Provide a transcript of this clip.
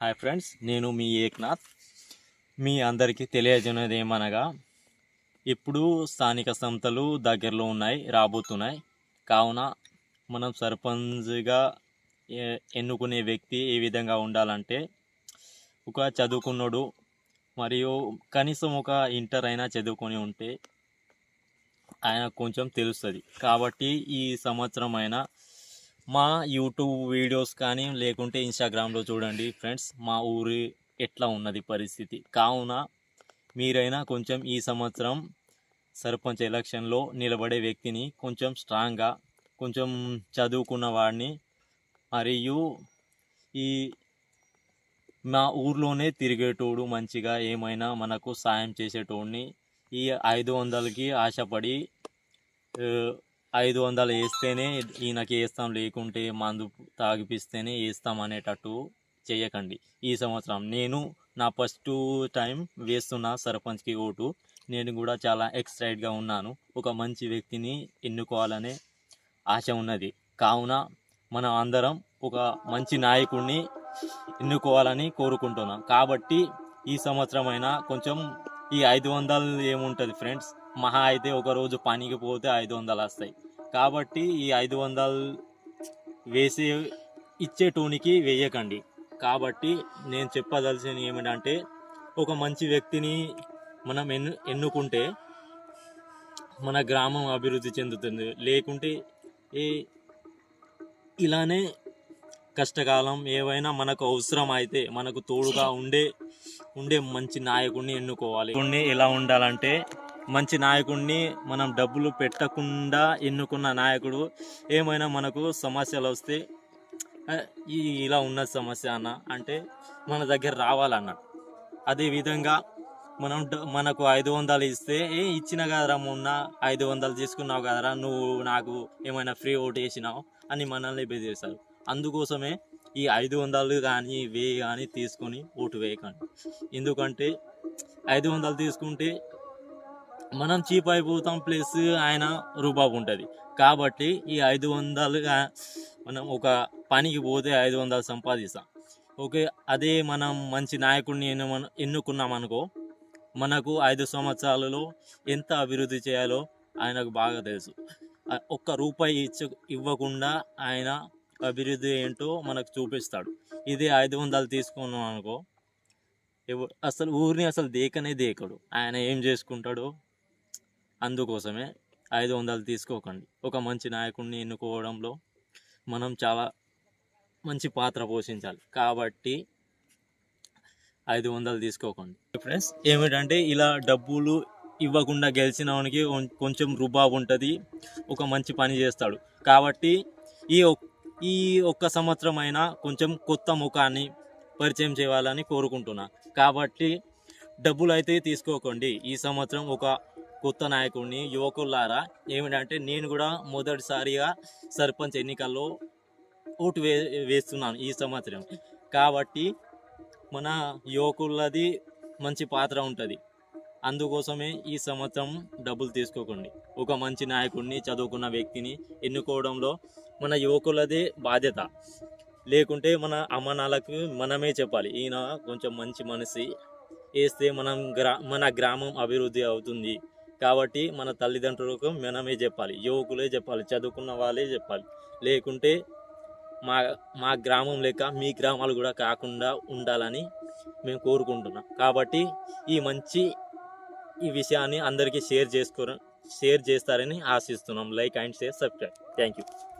Hi friends నేను మీ ఏక్నాథ్. మీ అందరికీ తెలియజేయనది ఏమనగా ఇప్పుడు స్థానిక సంస్థలు దగ్గరలో ఉన్నాయి రాబోతున్నాయి. కావున మనం సర్పంచ్గా ఎన్నుకునే వ్యక్తి ఏ విధంగా ఉండాలంటే ఒక చదువుకున్నోడు మరియు కనీసం ఒక ఇంటర్ అయినా చదువుకొని ఉంటే ఆయన కొంచెం తెలుస్తుంది. కాబట్టి ఈ సంవత్సరం అయినా మా యూట్యూబ్ వీడియోస్ కానీ లేకుంటే ఇన్స్టాగ్రామ్లో చూడండి ఫ్రెండ్స్ మా ఊరి ఎట్లా ఉన్నది పరిస్థితి. కావున మీరైనా కొంచెం ఈ సంవత్సరం సర్పంచ్ ఎలక్షన్లో నిలబడే వ్యక్తిని కొంచెం స్ట్రాంగ్గా కొంచెం చదువుకున్న వాడిని మరియు ఈ మా ఊర్లోనే తిరిగేటోడు మంచిగా ఏమైనా మనకు సాయం చేసేటోడిని ఈ ఐదు వందలకి ఆశపడి ఐదు వందలు వేస్తేనే ఈయనకి వేస్తాం లేకుంటే మందు తాగిపిస్తేనే వేస్తాం అనేటట్టు చేయకండి. ఈ సంవత్సరం నేను నా ఫస్ట్ టైం వేస్తున్న సర్పంచ్కి ఓటు. నేను కూడా చాలా ఎక్సైట్గా ఉన్నాను. ఒక మంచి వ్యక్తిని ఎన్నుకోవాలనే ఆశ ఉన్నది. కావున మనం అందరం ఒక మంచి నాయకుడిని ఎన్నుకోవాలని కోరుకుంటున్నాం. కాబట్టి ఈ సంవత్సరమైనా కొంచెం ఈ ఐదు వందలు ఏముంటుంది ఫ్రెండ్స్? మహా అయితే ఒకరోజు పనికి పోతే ఐదు వందలు వస్తాయి. కాబట్టి ఈ ఐదు వందలు వేసి ఇచ్చే టోనికి వేయకండి. కాబట్టి నేను చెప్పదలసింది ఏమిటంటే ఒక మంచి వ్యక్తిని మనం ఎన్ను ఎన్నుకుంటే మన గ్రామం అభివృద్ధి చెందుతుంది. లేకుంటే ఏ ఇలానే కష్టకాలం ఏవైనా మనకు అవసరం అయితే మనకు తోడుగా ఉండే ఉండే మంచి నాయకుడిని ఎన్నుకోవాలి. కొన్ని ఎలా ఉండాలంటే మంచి నాయకుడిని మనం డబ్బులు పెట్టకుండా ఎన్నుకున్న నాయకుడు. ఏమైనా మనకు సమస్యలు వస్తే ఈ ఇలా ఉన్న సమస్య అన్న అంటే మన దగ్గర రావాలన్న అదే విధంగా మనం మనకు ఐదు వందలు ఇస్తే ఏ ఇచ్చిన కదరా మొన్న ఐదు వందలు తీసుకున్నావు కదరా నువ్వు నాకు ఏమైనా ఫ్రీ ఓటు వేసినావు? అని మనల్ని బెదిరిస్తారు. అందుకోసమే ఈ ఐదు వందలు కానీ వేయి కానీ తీసుకొని ఓటు వేయకండి. ఎందుకంటే ఐదు వందలు తీసుకుంటే మనం చీప్ అయిపోతాం ప్లస్ ఆయన రూబాబు ఉంటుంది. కాబట్టి ఈ ఐదు వందలుగా మనం ఒక పనికి పోతే ఐదు వందలు సంపాదిస్తాం. ఓకే అదే మనం మంచి నాయకుడిని ఎన్ను ఎన్నుకున్నాం అనుకో మనకు ఐదు సంవత్సరాలలో ఎంత అభివృద్ధి చేయాలో ఆయనకు బాగా తెలుసు. ఒక్క రూపాయి ఇచ్చ ఇవ్వకుండా ఆయన అభివృద్ధి ఏంటో మనకు చూపిస్తాడు. ఇదే ఐదు వందలు తీసుకున్నాం అనుకో అసలు ఊరిని అసలు దేకనే దేకడు. ఆయన ఏం చేసుకుంటాడో అందుకోసమే ఐదు వందలు తీసుకోకండి. ఒక మంచి నాయకుడిని ఎన్నుకోవడంలో మనం చాలా మంచి పాత్ర పోషించాలి. కాబట్టి ఐదు వందలు తీసుకోకండి. ఫ్రెండ్స్ ఏమిటంటే ఇలా డబ్బులు ఇవ్వకుండా గెలిచిన వానికి కొంచెం రుబాబు ఉంటుంది ఒక మంచి పని చేస్తాడు. కాబట్టి ఈ ఈ ఒక్క సంవత్సరం అయినా కొంచెం కొత్త ముఖాన్ని పరిచయం చేయాలని కోరుకుంటున్నా. కాబట్టి డబ్బులు అయితే తీసుకోకండి. ఈ సంవత్సరం ఒక కొత్త నాయకుడిని యువకులారా ఏమిటంటే నేను కూడా మొదటిసారిగా సర్పంచ్ ఎన్నికల్లో ఓటు వే వేస్తున్నాను ఈ సంవత్సరం. కాబట్టి మన యువకులది మంచి పాత్ర ఉంటుంది. అందుకోసమే ఈ సంవత్సరం డబ్బులు తీసుకోకండి. ఒక మంచి నాయకుడిని చదువుకున్న వ్యక్తిని ఎన్నుకోవడంలో మన యువకులదే బాధ్యత. లేకుంటే మన అమ్మనాలకు మనమే చెప్పాలి ఈయన కొంచెం మంచి మనిషి వేస్తే మనం గ్రా మన గ్రామం అభివృద్ధి అవుతుంది కాబట్టి మన తల్లిదండ్రులకు మనమే చెప్పాలి. యువకులే చెప్పాలి. చదువుకున్న వాళ్ళే చెప్పాలి. లేకుంటే మా మా గ్రామం లేక మీ గ్రామాలు కూడా కాకుండా ఉండాలని మేము కోరుకుంటున్నాం. కాబట్టి ఈ మంచి ఈ విషయాన్ని అందరికీ షేర్ చేసుకో షేర్ చేస్తారని ఆశిస్తున్నాం. Like and share subscribe. Thank you.